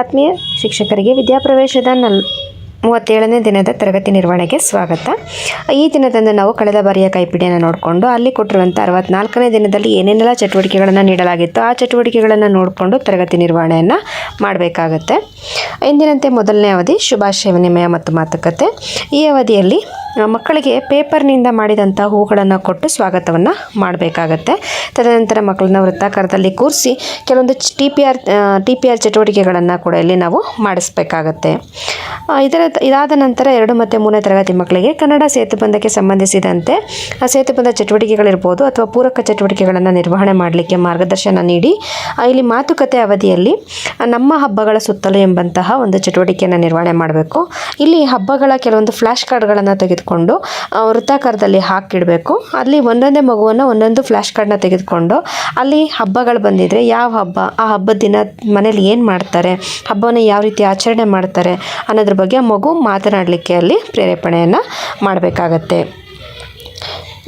ಆತ್ಮೀಯ ಶಿಕ್ಷಕರಿಗೆ ವಿದ್ಯಾಪ್ರವೇಶದ ನಲ್ ಮೂವತ್ತೇಳನೇ ದಿನದ ತರಗತಿ ನಿರ್ವಹಣೆಗೆ ಸ್ವಾಗತ. ಈ ದಿನದಂದು ನಾವು ಕಳೆದ ಬಾರಿಯ ಕೈಪಿಡಿಯನ್ನು ನೋಡಿಕೊಂಡು ಅಲ್ಲಿ ಕೊಟ್ಟಿರುವಂಥ ಅರವತ್ನಾಲ್ಕನೇ ದಿನದಲ್ಲಿ ಏನೇನೆಲ್ಲ ಚಟುವಟಿಕೆಗಳನ್ನು ನೀಡಲಾಗಿತ್ತು ಆ ಚಟುವಟಿಕೆಗಳನ್ನು ನೋಡಿಕೊಂಡು ತರಗತಿ ನಿರ್ವಹಣೆಯನ್ನು ಮಾಡಬೇಕಾಗತ್ತೆ. ಎಂದಿನಂತೆ ಮೊದಲನೇ ಅವಧಿ ಶುಭಾಶಯ ವಿನಿಮಯ ಮತ್ತು ಮಾತುಕತೆ. ಈ ಅವಧಿಯಲ್ಲಿ ಮಕ್ಕಳಿಗೆ ಪೇಪರ್ನಿಂದ ಮಾಡಿದಂಥ ಹೂಗಳನ್ನು ಕೊಟ್ಟು ಸ್ವಾಗತವನ್ನು ಮಾಡಬೇಕಾಗತ್ತೆ. ತದನಂತರ ಮಕ್ಕಳನ್ನ ವೃತ್ತಾಕಾರದಲ್ಲಿ ಕೂರಿಸಿ ಕೆಲವೊಂದು T P R T P R ಚಟುವಟಿಕೆಗಳನ್ನು ಕೂಡ ಇಲ್ಲಿ ನಾವು ಮಾಡಿಸ್ಬೇಕಾಗತ್ತೆ. ಇದರ ಇದಾದ ನಂತರ ಎರಡು ಮತ್ತು ಮೂರನೇ ತರಗತಿ ಮಕ್ಕಳಿಗೆ ಕನ್ನಡ ಸೇತುಬಂಧಕ್ಕೆ ಸಂಬಂಧಿಸಿದಂತೆ, ಆ ಸೇತುಬಂಧ ಚಟುವಟಿಕೆಗಳಿರ್ಬೋದು ಅಥವಾ ಪೂರಕ ಚಟುವಟಿಕೆಗಳನ್ನು ನಿರ್ವಹಣೆ ಮಾಡಲಿಕ್ಕೆ ಮಾರ್ಗದರ್ಶನ ನೀಡಿ ಇಲ್ಲಿ ಮಾತುಕತೆ ಅವಧಿಯಲ್ಲಿ ನಮ್ಮ ಹಬ್ಬಗಳ ಸುತ್ತಲೂ ಎಂಬಂತಹ ಒಂದು ಚಟುವಟಿಕೆಯನ್ನು ನಿರ್ವಹಣೆ ಮಾಡಬೇಕು. ಇಲ್ಲಿ ಹಬ್ಬಗಳ ಕೆಲವೊಂದು ಫ್ಲ್ಯಾಶ್ ಕಾರ್ಡ್ಗಳನ್ನು ತೆಗೆದುಕೊಂಡು ವೃತ್ತಾಕಾರದಲ್ಲಿ ಹಾಕಿಡಬೇಕು. ಅಲ್ಲಿ ಒಂದೊಂದೇ ಮಗುವನ್ನು ಒಂದೊಂದು ಫ್ಲ್ಯಾಶ್ ಕಾರ್ಡ್ನ ತೆಗೆದುಕೊಂಡು, ಅಲ್ಲಿ ಹಬ್ಬಗಳು ಬಂದಿದ್ರೆ ಯಾವ ಹಬ್ಬ, ಆ ಹಬ್ಬದ ದಿನ ಮನೇಲಿ ಏನು ಮಾಡ್ತಾರೆ, ಹಬ್ಬವನ್ನು ಯಾವ ರೀತಿ ಆಚರಣೆ ಮಾಡ್ತಾರೆ ಅನ್ನೋದ್ರ ಬಗ್ಗೆ ಮಗು ಮಾತನಾಡಲಿಕ್ಕೆ ಅಲ್ಲಿ ಪ್ರೇರೇಪಣೆಯನ್ನು ಮಾಡಬೇಕಾಗತ್ತೆ.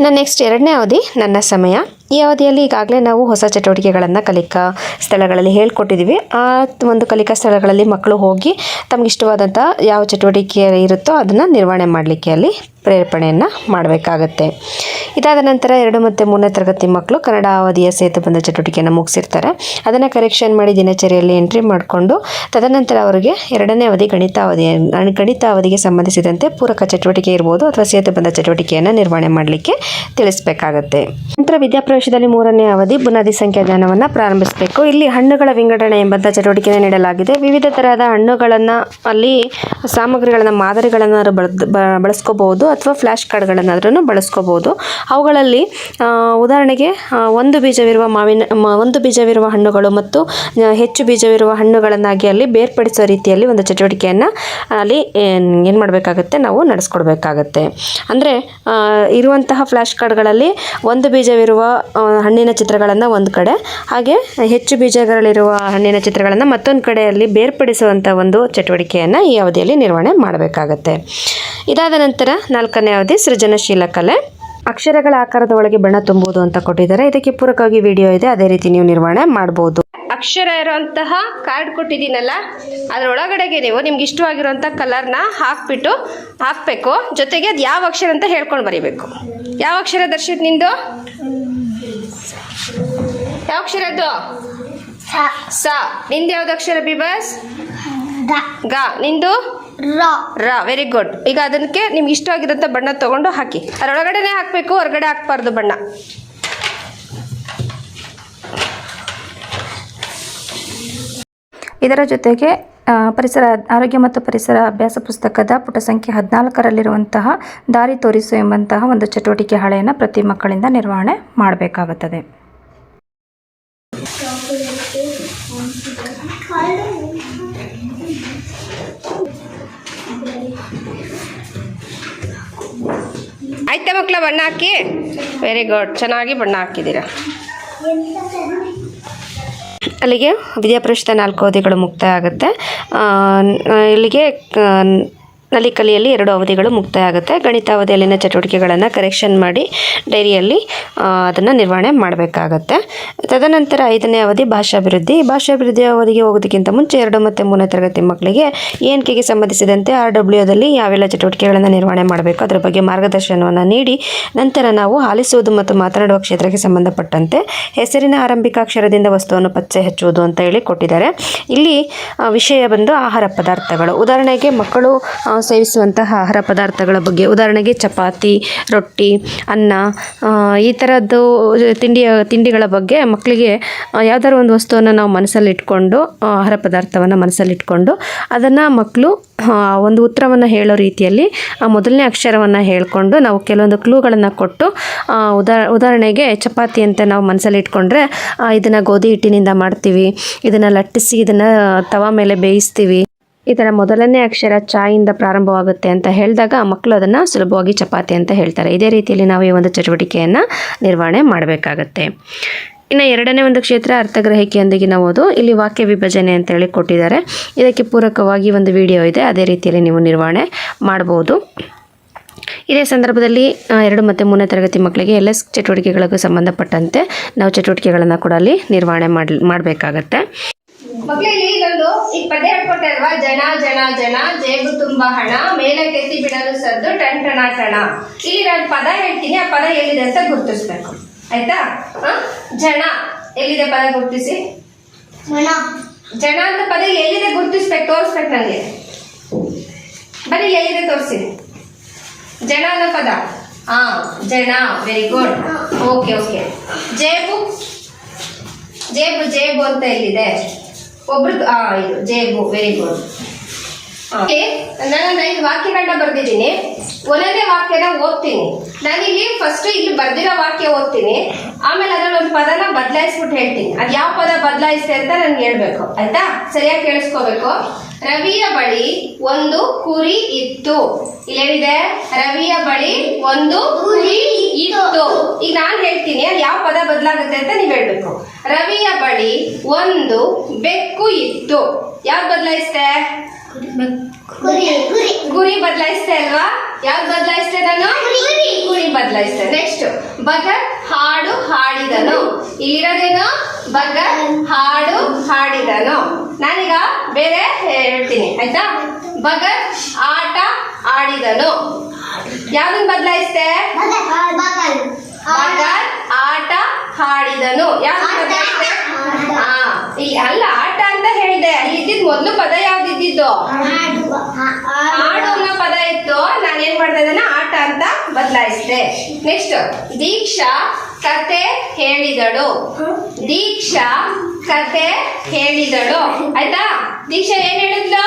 ನನ್ನ ನೆಕ್ಸ್ಟ್ ಎರಡನೇ ಅವಧಿ ನನ್ನ ಸಮಯ. ಈ ಅವಧಿಯಲ್ಲಿ ಈಗಾಗಲೇ ನಾವು ಹೊಸ ಚಟುವಟಿಕೆಗಳನ್ನು ಕಲಿಕಾ ಸ್ಥಳಗಳಲ್ಲಿ ಹೇಳ್ಕೊಟ್ಟಿದ್ದೀವಿ ಆ ಒಂದು ಕಲಿಕಾ ಸ್ಥಳಗಳಲ್ಲಿ ಮಕ್ಕಳು ಹೋಗಿ ತಮ್ಗೆ ಇಷ್ಟವಾದಂಥ ಯಾವ ಚಟುವಟಿಕೆ ಇರುತ್ತೋ ಅದನ್ನು ನಿರ್ವಹಣೆ ಮಾಡಲಿಕ್ಕೆ ಅಲ್ಲಿ ಪ್ರೇರೇಪಣೆಯನ್ನು ಮಾಡಬೇಕಾಗತ್ತೆ. ಇದಾದ ನಂತರ ಎರಡು ಮತ್ತು ಮೂರನೇ ತರಗತಿ ಮಕ್ಕಳು ಕನ್ನಡ ಅವಧಿಯ ಸೇತುಬಂಧ ಚಟುವಟಿಕೆಯನ್ನು ಮುಗಿಸಿರ್ತಾರೆ. ಅದನ್ನು ಕರೆಕ್ಷನ್ ಮಾಡಿ ದಿನಚರಿಯಲ್ಲಿ ಎಂಟ್ರಿ ಮಾಡಿಕೊಂಡು ತದನಂತರ ಅವರಿಗೆ ಎರಡನೇ ಅವಧಿ ಗಣಿತ ಅವಧಿ ಗಣಿತ ಅವಧಿಗೆ ಸಂಬಂಧಿಸಿದಂತೆ ಪೂರಕ ಚಟುವಟಿಕೆ ಇರ್ಬೋದು ಅಥವಾ ಸೇತುಬಂಧ ಚಟುವಟಿಕೆಯನ್ನು ನಿರ್ವಹಣೆ ಮಾಡಲಿಕ್ಕೆ ತಿಳಿಸಬೇಕಾಗತ್ತೆ. ನಂತರ ವಿದ್ಯಾಪ್ರವೇಶದಲ್ಲಿ ಮೂರನೇ ಅವಧಿ ಬುನಾದಿ ಸಂಖ್ಯಾ ಜ್ಞಾನವನ್ನು ಪ್ರಾರಂಭಿಸಬೇಕು. ಇಲ್ಲಿ ಹಣ್ಣುಗಳ ವಿಂಗಡಣೆ ಎಂಬಂಥ ಚಟುವಟಿಕೆಯನ್ನು ನೀಡಲಾಗಿದೆ. ವಿವಿಧ ತರಹದ ಹಣ್ಣುಗಳನ್ನು ಅಲ್ಲಿ ಸಾಮಗ್ರಿಗಳನ್ನು ಮಾದರಿಗಳನ್ನು ಬಳಸ್ಕೋಬಹುದು ಅಥವಾ ಫ್ಲ್ಯಾಶ್ ಕಾರ್ಡ್ಗಳನ್ನಾದ್ರೂ ಬಳಸ್ಕೋಬಹುದು. ಅವುಗಳಲ್ಲಿ ಉದಾಹರಣೆಗೆ ಒಂದು ಬೀಜವಿರುವ ಮಾವಿನ ಒಂದು ಬೀಜವಿರುವ ಹಣ್ಣುಗಳು ಮತ್ತು ಹೆಚ್ಚು ಬೀಜವಿರುವ ಹಣ್ಣುಗಳನ್ನಾಗಿ ಅಲ್ಲಿ ಬೇರ್ಪಡಿಸೋ ರೀತಿಯಲ್ಲಿ ಒಂದು ಚಟುವಟಿಕೆಯನ್ನು ಅಲ್ಲಿ ಏನು ಮಾಡಬೇಕಾಗುತ್ತೆ? ನಾವು ನಡೆಸ್ಕೊಡ್ಬೇಕಾಗತ್ತೆ. ಅಂದರೆ ಇರುವಂತಹ ಫ್ಲ್ಯಾಶ್ ಕಾರ್ಡ್ಗಳಲ್ಲಿ ಒಂದು ಬೀಜವಿರುವ ಹಣ್ಣಿನ ಚಿತ್ರಗಳನ್ನು ಒಂದು ಕಡೆ. ಹಾಗೆ ಹೆಚ್ಚು ಬೀಜಗಳಿರುವ ಹಣ್ಣಿನ ಚಿತ್ರಗಳನ್ನು ಮತ್ತೊಂದು ಕಡೆಯಲ್ಲಿ ಬೇರ್ಪಡಿಸುವಂಥ ಒಂದು ಚಟುವಟಿಕೆಯನ್ನು ಈ ಅವಧಿಯಲ್ಲಿ ನಿರ್ವಹಣೆ ಮಾಡಬೇಕಾಗತ್ತೆ. ಇದಾದ ನಂತರ ನಾಲ್ಕನೇ ಅವಧಿ ಸೃಜನಶೀಲ ಕಲೆ. ಅಕ್ಷರಗಳ ಆಕಾರದ ಒಳಗೆ ಬಣ್ಣ ತುಂಬುವುದು ಅಂತ ಕೊಟ್ಟಿದ್ದಾರೆ. ಇದಕ್ಕೆ ಪೂರಕವಾಗಿ ವಿಡಿಯೋ ಇದೆ. ಅದೇ ರೀತಿ ನೀವು ನಿರ್ವಹಣೆ ಮಾಡ್ಬೋದು. ಅಕ್ಷರ ಇರುವಂತಹ ಕಾರ್ಡ್ ಕೊಟ್ಟಿದ್ದೀನಲ್ಲ ಅದರ ಒಳಗಡೆಗೆ ನೀವು ನಿಮ್ಗೆ ಇಷ್ಟವಾಗಿರುವಂಥ ಕಲರ್ನ ಹಾಕ್ಬಿಟ್ಟು ಹಾಕಬೇಕು. ಜೊತೆಗೆ ಅದು ಯಾವ ಅಕ್ಷರ ಅಂತ ಹೇಳ್ಕೊಂಡು ಬರೀಬೇಕು. ಯಾವ ಅಕ್ಷರ ದರ್ಶಿತ್ ನಿಂದು? ಯಾವ ಅಕ್ಷರ ಅದು ಸ. ನಿಂದು ಯಾವ್ದು ಅಕ್ಷರ ಬಿಬಸ್? ಗ. ನಿಂದು? ರ. ವೆರಿ ಗುಡ್ ಈಗ ಅದಕ್ಕೆ ನಿಮ್ಗೆ ಇಷ್ಟವಾಗಿರೋಂಥ ಬಣ್ಣ ತಗೊಂಡು ಹಾಕಿ. ಅದರೊಳಗಡೆನೆ ಹಾಕಬೇಕು ಹೊರಗಡೆ ಹಾಕ್ಬಾರ್ದು ಬಣ್ಣ. ಇದರ ಜೊತೆಗೆ ಪರಿಸರ ಆರೋಗ್ಯ ಮತ್ತು ಪರಿಸರ ಅಭ್ಯಾಸ ಪುಸ್ತಕದ ಪುಟ ಸಂಖ್ಯೆ ಹದಿನಾಲ್ಕರಲ್ಲಿರುವಂತಹ ದಾರಿ ತೋರಿಸು ಎಂಬಂತಹ ಒಂದು ಚಟುವಟಿಕೆ ಹಾಳೆಯನ್ನು ಪ್ರತಿ ಮಕ್ಕಳಿಂದ ನಿರ್ವಹಣೆ ಮಾಡಬೇಕಾಗುತ್ತದೆ. ಆಯ್ತಾ ಮಕ್ಕಳ ಬಣ್ಣ ಹಾಕಿ? ವೆರಿ ಗುಡ್ ಚೆನ್ನಾಗಿ ಬಣ್ಣ ಹಾಕಿದ್ದೀರಾ? ಅಲ್ಲಿಗೆ ವಿದ್ಯಾಪ್ರವೇಶದ ನಾಲ್ಕು ಅವಧಿಗಳು ಮುಕ್ತಾಯ ಆಗುತ್ತೆ. ಇಲ್ಲಿಗೆ ನಲಿಕಲಿಯಲ್ಲಿ ಎರಡು ಅವಧಿಗಳು ಮುಕ್ತಾಯ ಆಗುತ್ತೆ ಗಣಿತ ಅವಧಿಯಲ್ಲಿನ ಚಟುವಟಿಕೆಗಳನ್ನು ಕರೆಕ್ಷನ್ ಮಾಡಿ ಡೈರಿಯಲ್ಲಿ ಅದನ್ನು ನಿರ್ವಹಣೆ ಮಾಡಬೇಕಾಗತ್ತೆ. ತದನಂತರ ಐದನೇ ಅವಧಿ ಭಾಷಾಭಿವೃದ್ಧಿ. ಭಾಷಾಭಿವೃದ್ಧಿ ಅವಧಿಗೆ ಹೋಗೋದಕ್ಕಿಂತ ಮುಂಚೆ ಎರಡು ಮತ್ತು ಮೂರನೇ ತರಗತಿ ಮಕ್ಕಳಿಗೆ ಎನ್ ಕೆಗೆ ಸಂಬಂಧಿಸಿದಂತೆ ಆರ್ ಡಬ್ಲ್ಯೂದಲ್ಲಿ ಯಾವೆಲ್ಲ ಚಟುವಟಿಕೆಗಳನ್ನು ನಿರ್ವಹಣೆ ಮಾಡಬೇಕು, ಅದರ ಬಗ್ಗೆ ಮಾರ್ಗದರ್ಶನವನ್ನು ನೀಡಿ, ನಂತರ ನಾವು ಆಲಿಸುವುದು ಮತ್ತು ಮಾತನಾಡುವ ಕ್ಷೇತ್ರಕ್ಕೆ ಸಂಬಂಧಪಟ್ಟಂತೆ ಹೆಸರಿನ ಆರಂಭಿಕ ಅಕ್ಷರದಿಂದ ವಸ್ತುವನ್ನು ಪತ್ತೆ ಹಚ್ಚುವುದು ಅಂತ ಹೇಳಿ ಕೊಟ್ಟಿದ್ದಾರೆ. ಇಲ್ಲಿ ವಿಷಯ ಬಂದು ಆಹಾರ ಪದಾರ್ಥಗಳು. ಉದಾಹರಣೆಗೆ ಮಕ್ಕಳು ಆ, ಸೇವಿಸುವಂತಹ ಆಹಾರ ಪದಾರ್ಥಗಳ ಬಗ್ಗೆ. ಉದಾಹರಣೆಗೆ ಚಪಾತಿ ರೊಟ್ಟಿ ಅನ್ನ ಈ ಥರದ್ದು ತಿಂಡಿಯ ತಿಂಡಿಗಳ ಬಗ್ಗೆ ಮಕ್ಕಳಿಗೆ ಯಾವ್ದಾದ್ರು ಒಂದು ವಸ್ತುವನ್ನು ನಾವು ಮನಸ್ಸಲ್ಲಿಟ್ಕೊಂಡು ಆಹಾರ ಪದಾರ್ಥವನ್ನು ಮನಸ್ಸಲ್ಲಿಟ್ಕೊಂಡು ಅದನ್ನು ಮಕ್ಕಳು ಒಂದು ಉತ್ತರವನ್ನು ಹೇಳೋ ರೀತಿಯಲ್ಲಿ ಆ ಮೊದಲನೇ ಅಕ್ಷರವನ್ನು ಹೇಳಿಕೊಂಡು ನಾವು ಕೆಲವೊಂದು ಕ್ಲೂಗಳನ್ನು ಕೊಟ್ಟು ಉದಾ ಉದಾಹರಣೆಗೆ ಚಪಾತಿ ಅಂತ ನಾವು ಮನಸ್ಸಲ್ಲಿ ಇಟ್ಕೊಂಡ್ರೆ ಇದನ್ನು ಗೋಧಿ ಹಿಟ್ಟಿನಿಂದ ಮಾಡ್ತೀವಿ ಇದನ್ನು ಲಟ್ಟಿಸಿ ಇದನ್ನು ತವ ಮೇಲೆ ಬೇಯಿಸ್ತೀವಿ. ಇದರ ಮೊದಲನೇ ಅಕ್ಷರ ಚಾಯಿಂದ ಪ್ರಾರಂಭವಾಗುತ್ತೆ ಅಂತ ಹೇಳಿದಾಗ ಮಕ್ಕಳು ಅದನ್ನು ಸುಲಭವಾಗಿ ಚಪಾತಿ ಅಂತ ಹೇಳ್ತಾರೆ. ಇದೇ ರೀತಿಯಲ್ಲಿ ನಾವು ಈ ಒಂದು ಚಟುವಟಿಕೆಯನ್ನು ನಿರ್ವಹಣೆ ಮಾಡಬೇಕಾಗತ್ತೆ. ಇನ್ನು ಎರಡನೇ ಒಂದು ಕ್ಷೇತ್ರ ಅರ್ಥಗ್ರಹಿಕೆಯೊಂದಿಗಿನ ಓದು ಇಲ್ಲಿ ವಾಕ್ಯ ವಿಭಜನೆ ಅಂತೇಳಿ ಕೊಟ್ಟಿದ್ದಾರೆ. ಇದಕ್ಕೆ ಪೂರಕವಾಗಿ ಒಂದು ವಿಡಿಯೋ ಇದೆ. ಅದೇ ರೀತಿಯಲ್ಲಿ ನೀವು ನಿರ್ವಹಣೆ ಮಾಡ್ಬೋದು. ಇದೇ ಸಂದರ್ಭದಲ್ಲಿ ಎರಡು ಮತ್ತು ಮೂರನೇ ತರಗತಿ ಮಕ್ಕಳಿಗೆ ಎಲ್ಲ ಚಟುವಟಿಕೆಗಳಿಗೂ ಸಂಬಂಧಪಟ್ಟಂತೆ ನಾವು ಚಟುವಟಿಕೆಗಳನ್ನು ಕೂಡ ಅಲ್ಲಿ ನಿರ್ವಹಣೆ ಮಾಡಿ ಮಾಡಬೇಕಾಗತ್ತೆ. ಮಕ್ಕಳಲ್ಲಿ ಇದೊಂದು ಈ ಪದ್ಯ ಹೇಳ್ಕೊಟ್ಟೆ ಅಲ್ವಾ ಜನ ಜನ ಜನ ಜೇಬು ತುಂಬಾ ಹಣ ಮೇಲೆ ಕೆತ್ತಿ ಬಿಡಲು ಸದ್ದು ಟನ್ ಟಣ ಟಣ ಇಲ್ಲಿ ನಾನು ಪದ ಹೇಳ್ತೀನಿ ಆ ಪದ ಎಲ್ಲಿದೆ ಅಂತ ಗುರ್ತಿಸ್ಬೇಕು. ಆಯ್ತಾ? ಹ? ಜನ. ಎಲ್ಲಿದೆ ಪದ ಗುರ್ತಿಸಿ? ಜನ. ಅಂತ ಪದ ಎಲ್ಲಿದೆ ಗುರ್ತಿಸ್ಬೇಕು? ತೋರಿಸ್ಬೇಕು ನನಗೆ ಬರೀ ಎಲ್ಲಿದೆ ತೋರಿಸಿ? ಜನ ಅನ್ನೋ ಪದ? ಹಾ ಜನ. ವೆರಿ ಗುಡ್ ಓಕೆ ಓಕೆ ಜೇಬು. ಜೇಬು ಜೇಬು ಅಂತ ಎಲ್ಲಿದೆ? ಒಬ್ರದ್ದು ಆ ಇದು ಜೇಬು ವೆರಿ ಗುಡ್. ನಾನು ಐದು ವಾಕ್ಯಗಳನ್ನ ಬರ್ದಿದ್ದೀನಿ. ಒಂದೊಂದೇ ವಾಕ್ಯನ ಓದ್ತೀನಿ. ನಾನಿಲ್ಲಿ ಫಸ್ಟ್ ಇಲ್ಲಿ ಬರ್ದಿರೋ ವಾಕ್ಯ ಓದ್ತೀನಿ. ಆಮೇಲೆ ಅದ್ರಲ್ಲಿ ಒಂದು ಪದನ ಬದಲಾಯಿಸ್ಬಿಟ್ಟು ಹೇಳ್ತೀನಿ. ಅದು ಯಾವ ಪದ ಬದಲಾಯಿಸಿದೆ ಅಂತ ನಾನು ಹೇಳ್ಬೇಕು. ಆಯ್ತಾ? ಸರಿಯಾಗಿ ಕೇಳಿಸ್ಕೋಬೇಕು. ರವಿಯ ಬಳಿ ಒಂದು ಕುರಿ ಇತ್ತು. ಇಲ್ಲೇನಿದೆ? ರವಿಯ ಬಳಿ ಒಂದು ಕುರಿ ಇತ್ತು. ಈಗ ನಾನು ಹೇಳ್ತೀನಿ ಅದು ಯಾವ ಪದ ಬದಲಾಗುತ್ತೆ ಅಂತ ನೀವು ಹೇಳ್ಬೇಕು. ರವಿಯ ಬಳಿ ಒಂದು ಬೆಕ್ಕು ಇತ್ತು. ಯಾವ್ದು ಬದಲಾಯಿಸ್ತೆ ಗುರಿ ಬದಲಾಯಿಸ್ತೆ ಅಲ್ವಾ? ಯಾವ್ದು ಬದಲಾಯಿಸ್ತೆ ನಾನು? ಗುರಿ ಬದಲಾಯಿಸ್ತೆ ನೆಕ್ಸ್ಟ್ ಭಗತ್ ಹಾಡು ಹಾಡಿದನು. ಇಲ್ಲಿರೋದೇನು? ಬಗ್ಗ ಹಾಡು ಹಾಡಿದನು. ನಾನೀಗ ಬೇರೆ ಹೇಳ್ತೀನಿ ಆಯ್ತಾ? ಭಗತ್ ಆಟ ಆಡಿದನು. ಯಾವ್ದನ್ ಬದಲಾಯಿಸ್ತೆ ಭಗತ್ ಆಟ ಹಾಡಿದನು. ಯಾವ್ದು ಹಾ ಇಲ್ಲಿ ಅಲ್ಲ ಆಟ ಅಂತ ಹೇಳಿದೆ. ಅಲ್ಲಿ ಇದ್ದಿದ್ ಮೊದ್ಲು ಪದ ಯಾವ್ದಿದ್ದು ಹಾಡು ಅನ್ನೋ ಪದ ಇತ್ತು ನಾನು ಏನ್ ಮಾಡ್ತಾ ಇದ್ದೇನೆ ಆಟ ಅಂತ ಬದಲಾಯಿಸಿದೆ. ನೆಕ್ಸ್ಟ್ ದೀಕ್ಷಾ ಕತೆ ಹೇಳಿದಳು. ದೀಕ್ಷಾ ಕತೆ ಹೇಳಿದಳು. ಆಯ್ತಾ? ದೀಕ್ಷಾ ಏನ್ ಹೇಳಿದ್ಲು?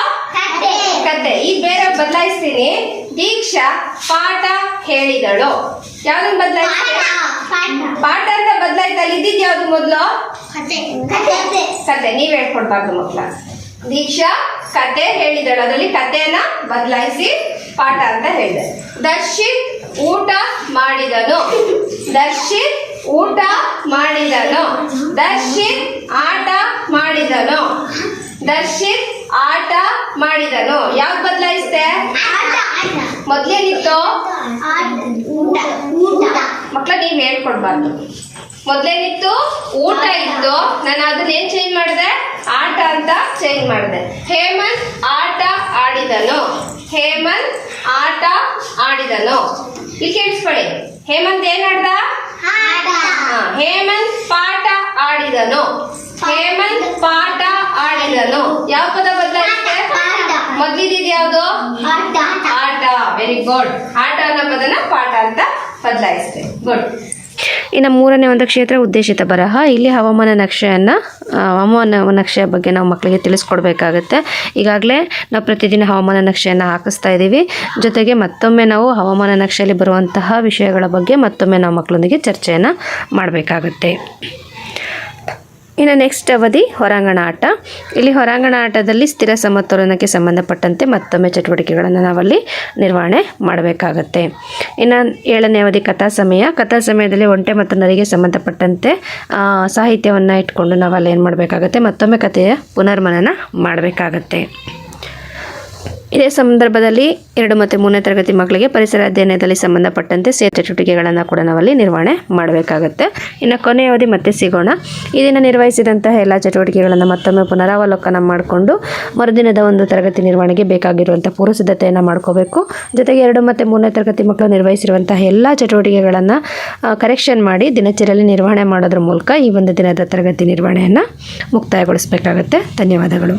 ಕತೆ. ಈಗ ಬೇರೆ ಬದಲಾಯಿಸ್ತೀನಿ. ದೀಕ್ಷಾ ಪಾಠ ಹೇಳಿದಳು. ಯಾವ್ದನ್ನ ಬದಲಾಯಿಸ್ತೀನಿ ಪಾಠ ಅಂತ ಬದಲಾಯ್ತಾ? ಇದ್ದಿದ್ ಯಾವ್ದು ಮೊದ್ಲು? ಕತೆ. ನೀವ್ ಹೇಳ್ಕೊಡ್ಬಾರ್ದು ಮಕ್ಳ ದೀಕ್ಷಾ ಕತೆ ಹೇಳಿದಳು. ಅದರಲ್ಲಿ ಕತೆಯನ್ನ ಬದಲಾಯಿಸಿ ಪಾಠ ಅಂತ ಹೇಳಿದೆ. ದರ್ಶಿತ್ ಊಟ ಮಾಡಿದನು. ದರ್ಶಿತ್ ಊಟ ಮಾಡಿದನು. ದರ್ಶಿತ್ ಆಟ ಮಾಡಿದನು. ದರ್ಶಿತ್ ಆಟ ಮಾಡಿದನು. ಯಾವ್ದು ಬದಲಾಯಿಸ್ದೆ? ಮೊದ್ಲೇನಿತ್ತು ಮಕ್ಳ ನೀವ್ ಹೇಳ್ಕೊಡ್ಬಾರ್ದು. ಮೊದ್ಲೇನಿತ್ತು ಊಟ ಇತ್ತು. ನಾನು ಅದನ್ನ ಏನ್ ಚೇಂಜ್ ಮಾಡಿದೆ? ಆಟ ಅಂತ ಚೇಂಜ್ ಮಾಡಿದೆ. ಹೇಮಂತ್ ಆಟ ಆಡಿದನು. ಹೇಮಂತ್ ಆಟ ಆಡಿದನು. ಇಲ್ಲಿ ಕೇಳಿಸ್ಕೊಳ್ಳಿ. ಹೇಮಂತ್ ಏನ್ ಆಡ್ದ? ಹಾ, ಹೇಮಂತ್ ಪಾಠ ಆಡಿದನು. ಹೇಮಂತ್ ಪಾಠ ಆಡಿದನು. ಯಾವ ಪದ ಬದಲಾಯಿಸುತ್ತೆ ಮೊದ್ಲಿದ್ದು ಯಾವ್ದು ಆಟ. ವೆರಿ ಗುಡ್ ಆಟ ಅನ್ನೋ ಪದನ ಪಾಠ ಅಂತ ಬದಲಾಯಿಸ್ತೇವೆ ಗುಡ್ ಇನ್ನು ಮೂರನೇ ಒಂದು ಕ್ಷೇತ್ರ ಉದ್ದೇಶಿತ ಬರಹ. ಇಲ್ಲಿ ಹವಾಮಾನ ನಕ್ಷೆಯನ್ನು ಹವಾಮಾನ ನಕ್ಷೆಯ ಬಗ್ಗೆ ನಾವು ಮಕ್ಕಳಿಗೆ ತಿಳಿಸ್ಕೊಡ್ಬೇಕಾಗತ್ತೆ. ಈಗಾಗಲೇ ನಾವು ಪ್ರತಿದಿನ ಹವಾಮಾನ ನಕ್ಷೆಯನ್ನು ಹಾಕಿಸ್ತಾ ಇದ್ದೀವಿ ಜೊತೆಗೆ ಮತ್ತೊಮ್ಮೆ ನಾವು ಹವಾಮಾನ ನಕ್ಷೆಯಲ್ಲಿ ಬರುವಂತಹ ವಿಷಯಗಳ ಬಗ್ಗೆ ಮತ್ತೊಮ್ಮೆ ನಾವು ಮಕ್ಕಳೊಂದಿಗೆ ಚರ್ಚೆಯನ್ನು ಮಾಡಬೇಕಾಗತ್ತೆ. ಇನ್ನು ನೆಕ್ಸ್ಟ್ ಅವಧಿ ಹೊರಾಂಗಣ ಆಟ. ಇಲ್ಲಿ ಹೊರಾಂಗಣ ಆಟದಲ್ಲಿ ಸ್ಥಿರ ಸಮತೋಲನಕ್ಕೆ ಸಂಬಂಧಪಟ್ಟಂತೆ ಮತ್ತೊಮ್ಮೆ ಚಟುವಟಿಕೆಗಳನ್ನು ನಾವಲ್ಲಿ ನಿರ್ವಹಣೆ ಮಾಡಬೇಕಾಗತ್ತೆ. ಇನ್ನು ಏಳನೇ ಅವಧಿ ಕಥಾ ಸಮಯ. ಕಥಾ ಸಮಯದಲ್ಲಿ ಒಂಟೆ ಮತ್ತು ನರಿಗೆ ಸಂಬಂಧಪಟ್ಟಂತೆ ಸಾಹಿತ್ಯವನ್ನು ಇಟ್ಕೊಂಡು ನಾವಲ್ಲಿ ಏನು ಮಾಡಬೇಕಾಗತ್ತೆ? ಮತ್ತೊಮ್ಮೆ ಕಥೆಯ ಪುನರ್ಮನನ ಮಾಡಬೇಕಾಗತ್ತೆ. ಇದೇ ಸಂದರ್ಭದಲ್ಲಿ ಎರಡು ಮತ್ತು ಮೂರನೇ ತರಗತಿ ಮಕ್ಕಳಿಗೆ ಪರಿಸರ ಅಧ್ಯಯನದಲ್ಲಿ ಸಂಬಂಧಪಟ್ಟಂತೆ ಸೇರ್ ಚಟುವಟಿಕೆಗಳನ್ನು ಕೂಡ ನಾವಲ್ಲಿ ನಿರ್ವಹಣೆ ಮಾಡಬೇಕಾಗುತ್ತೆ. ಇನ್ನು ಕೊನೆಯ ಅವಧಿ ಮತ್ತೆ ಸಿಗೋಣ. ಇದನ್ನು ದಿನ ನಿರ್ವಹಿಸಿದಂತಹ ಎಲ್ಲ ಚಟುವಟಿಕೆಗಳನ್ನು ಮತ್ತೊಮ್ಮೆ ಪುನರಾವಲೋಕನ ಮಾಡಿಕೊಂಡು ಮರುದಿನದ ಒಂದು ತರಗತಿ ನಿರ್ವಹಣೆಗೆ ಬೇಕಾಗಿರುವಂಥ ಪೂರ್ವ ಮಾಡ್ಕೋಬೇಕು. ಜೊತೆಗೆ ಎರಡು ಮತ್ತು ಮೂರನೇ ತರಗತಿ ಮಕ್ಕಳು ನಿರ್ವಹಿಸಿರುವಂತಹ ಎಲ್ಲ ಚಟುವಟಿಕೆಗಳನ್ನು ಕರೆಕ್ಷನ್ ಮಾಡಿ ದಿನಚರಿಯಲ್ಲಿ ನಿರ್ವಹಣೆ ಮಾಡೋದ್ರ ಮೂಲಕ ಈ ಒಂದು ದಿನದ ತರಗತಿ ನಿರ್ವಹಣೆಯನ್ನು ಮುಕ್ತಾಯಗೊಳಿಸಬೇಕಾಗುತ್ತೆ. ಧನ್ಯವಾದಗಳು.